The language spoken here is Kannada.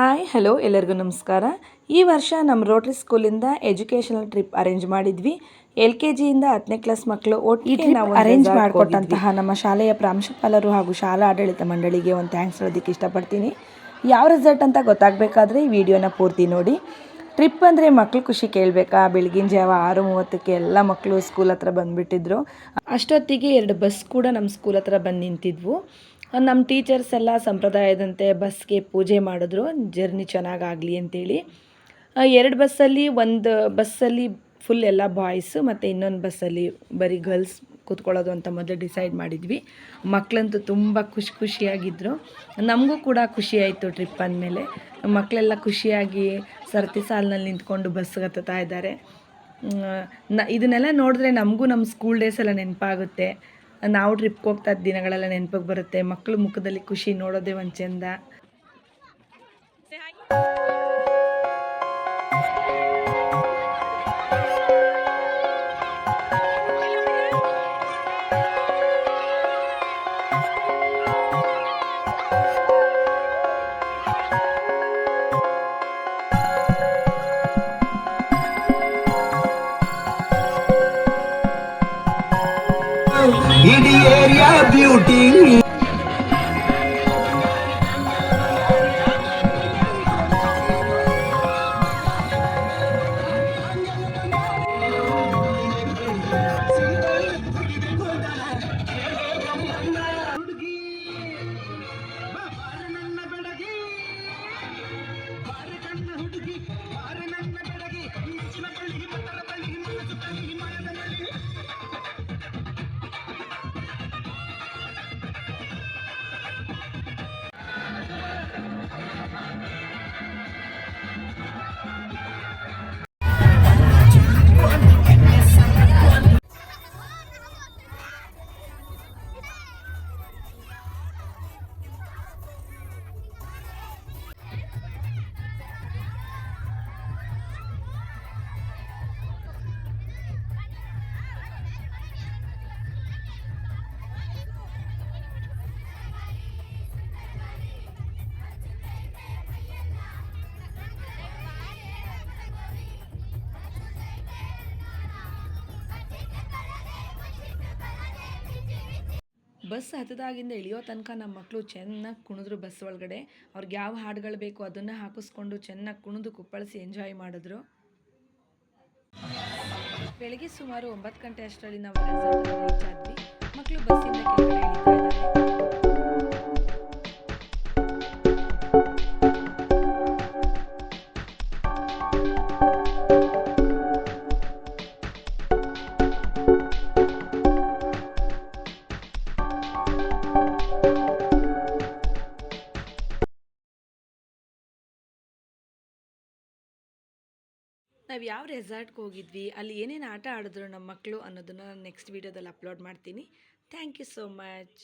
ಹಾಯ್ ಹಲೋ ಎಲ್ಲರಿಗೂ ನಮಸ್ಕಾರ. ಈ ವರ್ಷ ನಮ್ಮ ರೋಟ್ರಿ ಸ್ಕೂಲಿಂದ ಎಜುಕೇಷನಲ್ ಟ್ರಿಪ್ ಅರೇಂಜ್ ಮಾಡಿದ್ವಿ. ಎಲ್ ಕೆ ಜಿಯಿಂದ ಹತ್ತನೇ ಕ್ಲಾಸ್ ಮಕ್ಕಳು ಒಟ್ಟಿಗೆ ನಾವು ಅರೇಂಜ್ ಮಾಡಿಕೊಟ್ಟಂತಹ ನಮ್ಮ ಶಾಲೆಯ ಪ್ರಾಂಶುಪಾಲರು ಹಾಗೂ ಶಾಲಾ ಆಡಳಿತ ಮಂಡಳಿಗೆ ಒಂದು ಥ್ಯಾಂಕ್ಸ್ ಹೇಳೋದಕ್ಕೆ ಇಷ್ಟಪಡ್ತೀನಿ. ಯಾವ ರಿಸಲ್ಟ್ ಅಂತ ಗೊತ್ತಾಗಬೇಕಾದ್ರೆ ಈ ವಿಡಿಯೋನ ಪೂರ್ತಿ ನೋಡಿ. ಟ್ರಿಪ್ ಅಂದರೆ ಮಕ್ಕಳು ಖುಷಿ ಕೇಳಬೇಕಾ? ಬೆಳಗಿನ ಜಾವ ಆರು ಮೂವತ್ತಕ್ಕೆ ಎಲ್ಲ ಮಕ್ಕಳು ಸ್ಕೂಲ್ ಹತ್ರ ಬಂದುಬಿಟ್ಟಿದ್ರು. ಅಷ್ಟೊತ್ತಿಗೆ ಎರಡು ಬಸ್ ಕೂಡ ನಮ್ಮ ಸ್ಕೂಲ್ ಹತ್ರ ಬಂದು ನಿಂತಿದ್ವು. ನಮ್ಮ ಟೀಚರ್ಸ್ ಎಲ್ಲ ಸಂಪ್ರದಾಯದಂತೆ ಬಸ್ಗೆ ಪೂಜೆ ಮಾಡಿದ್ರು. ಜರ್ನಿ ಚೆನ್ನಾಗಾಗಲಿ ಅಂತೇಳಿ. ಎರಡು ಬಸ್ಸಲ್ಲಿ ಒಂದು ಬಸ್ಸಲ್ಲಿ ಫುಲ್ ಎಲ್ಲ ಬಾಯ್ಸು ಮತ್ತು ಇನ್ನೊಂದು ಬಸ್ಸಲ್ಲಿ ಬರೀ ಗರ್ಲ್ಸ್ ಕೂತ್ಕೊಳ್ಳೋದು ಅಂತ ಮೊದಲು ಡಿಸೈಡ್ ಮಾಡಿದ್ವಿ. ಮಕ್ಕಳಂತೂ ತುಂಬ ಖುಷಿ ಖುಷಿಯಾಗಿದ್ದರು ನಮಗೂ ಕೂಡ ಖುಷಿ ಆಯಿತು ಟ್ರಿಪ್ ಅಂದಮೇಲೆ. ಮಕ್ಕಳೆಲ್ಲ ಖುಷಿಯಾಗಿ ಸರತಿ ಸಾಲಿನಲ್ಲಿ ನಿಂತ್ಕೊಂಡು ಬಸ್ಗೆ ಹತ್ತುತ್ತಾ ಇದ್ದಾರೆ. ನ, ಇದನ್ನೆಲ್ಲ ನೋಡಿದ್ರೆ ನಮಗೂ ನಮ್ಮ ಸ್ಕೂಲ್ ಡೇಸ್ ಎಲ್ಲ ನೆನಪಾಗುತ್ತೆ. ನಾವು ಟ್ರಿಪ್ಗೆ ಹೋಗ್ತಾ ದಿನಗಳೆಲ್ಲ ನೆನಪಿಗೆ ಬರುತ್ತೆ. ಮಕ್ಕಳು ಮುಖದಲ್ಲಿ ಖುಷಿ ನೋಡೋದೇ ಒಂದು ಚೆಂದ. ഇടിയേറിയ ബ്യൂട്ടി ಬಸ್ ಹತ್ತದಾಗಿಂದ ಇಳಿಯೋ ತನಕ ನಮ್ಮ ಮಕ್ಕಳು ಚೆನ್ನಾಗಿ ಕುಣಿದ್ರು ಬಸ್ ಒಳಗಡೆ. ಅವ್ರಿಗೆ ಯಾವ ಹಾಡುಗಳು ಬೇಕು ಅದನ್ನು ಹಾಕಿಸ್ಕೊಂಡು ಚೆನ್ನಾಗಿ ಕುಣಿದು ಕುಪ್ಪಳಿಸಿ ಎಂಜಾಯ್ ಮಾಡಿದ್ರು. ಬೆಳಿಗ್ಗೆ ಸುಮಾರು ಒಂಬತ್ತು ಗಂಟೆ ಅಷ್ಟರಲ್ಲಿ ನಾವು ರೀಚ್ ಆದ್ವಿ ಮಕ್ಕಳು ಬಸ್ಸಿಂದ ನಾವು ಯಾವ ರೆಸಾರ್ಟ್ಗೆ ಹೋಗಿದ್ವಿ, ಅಲ್ಲಿ ಏನೇನು ಆಟ ಆಡಿದ್ರು ನಮ್ಮ ಮಕ್ಕಳು ಅನ್ನೋದನ್ನು ನೆಕ್ಸ್ಟ್ ವೀಡಿಯೋದಲ್ಲಿ ಅಪ್ಲೋಡ್ ಮಾಡ್ತೀನಿ. Thank you so much